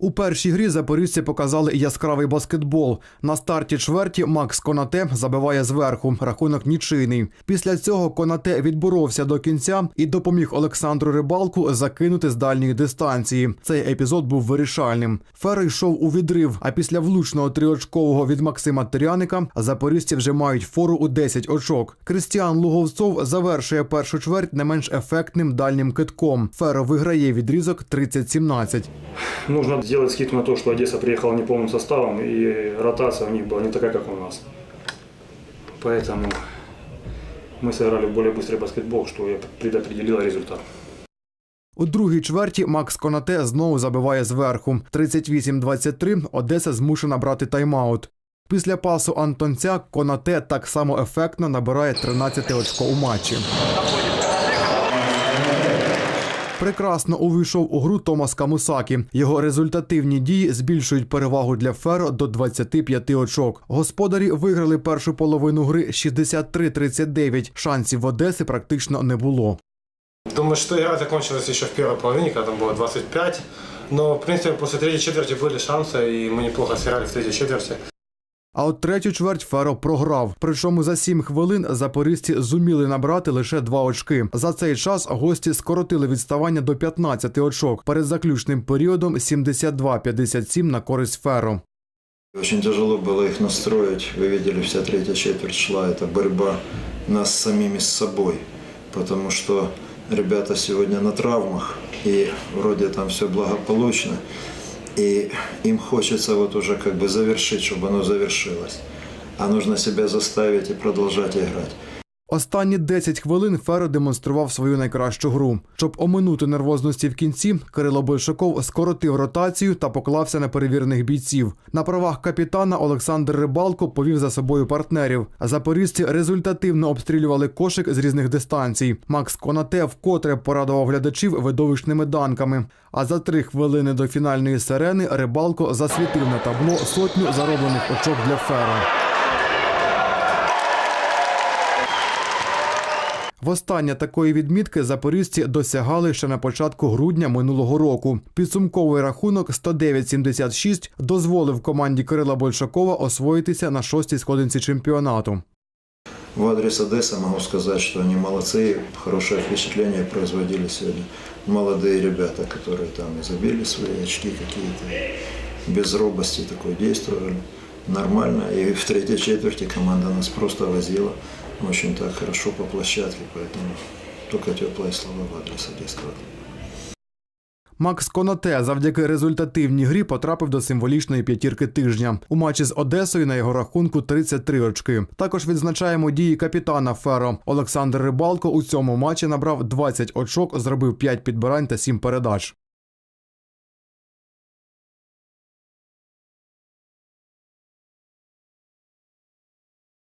У першій грі запоріжці показали яскравий баскетбол. На старті чверті Макс Конате забиває зверху. Рахунок нічийний. Після цього Конате відборовся до кінця і допоміг Олександру Рибалку закинути з дальньої дистанції. Цей епізод був вирішальним. Фера йшов у відрив. А після влучного триочкового від Максима Теряника запоріжці вже мають фору у 10 очок. Кристіан Луговцов завершує першу чверть не менш ефектним дальнім китком. Феро виграє відрізок 30-17. Нужно сделать скидку на то, что Одесса приехала неполным составом, и ротация у них была не такая, как у нас. Поэтому мы сыграли в более быстрый баскетбол, что и предопределило результат. У другій чверті Макс Конате знову забиває зверху. 38-23 Одеса змушена брати тайм-аут. Після пасу Антонця Конате так само ефектно набирає 13 очко у матчі. Прекрасно увійшов у гру Томас Камусакі. Його результативні дії збільшують перевагу для Феро до 25 очок. Господарі виграли першу половину гри 63-39. Шансів в Одеси практично не було. Думаю, что игра закончилась еще в первой половине, когда там было 25. Но, в принципе, после третьей четверти были шансы, и мы неплохо сыграли в третьей четверти. А от третю чверть Феро програв. Причому за сім хвилин запорізьці зуміли набрати лише два очки. За цей час гості скоротили відставання до 15 очок. Перед заключним періодом 72-57 на користь Феро. Очень тяжело было их настроить. Вы видели, вся третья четверть шла. Это борьба нас с самими с собой. Потому что ребята сегодня на травмах. И вроде там все благополучно. И им хочется вот уже как бы завершить, чтобы оно завершилось. А нужно себя заставить и продолжать играть. Останні 10 хвилин Феро демонстрував свою найкращу гру. Щоб оминути нервозності в кінці, Кирило Большаков скоротив ротацію та поклався на перевірених бійців. На правах капітана Олександр Рибалко повів за собою партнерів. Запорізьці результативно обстрілювали кошик з різних дистанцій. Макс Конате вкотре порадував глядачів видовищними данками. А за три хвилини до фінальної сирени Рибалко засвітив на табло сотню зароблених очок для Феро. Востаннє такої відмітки запорізьці досягали ще на початку грудня минулого року. Підсумковий рахунок 109-76 дозволив команді Кирила Большакова освоїтися на шостій сходинці чемпіонату. В адрес Одессы могу сказать, что они молодцы, хорошее впечатление производили сегодня. Молодые ребята, которые там и забили свои очки какие-то, без робости такой действовали. Нормально. И в третьей четверти команда нас просто возила очень так хорошо по площадке, поэтому только теплые слова в адрес Одесского. Макс Конате завдяки результативній грі потрапив до символічної п'ятірки тижня. У матчі з Одесою на його рахунку 33 очки. Також відзначаємо дії капітана Феро. Олександр Рибалко у цьому матчі набрав 20 очок, зробив 5 підбирань та 7 передач.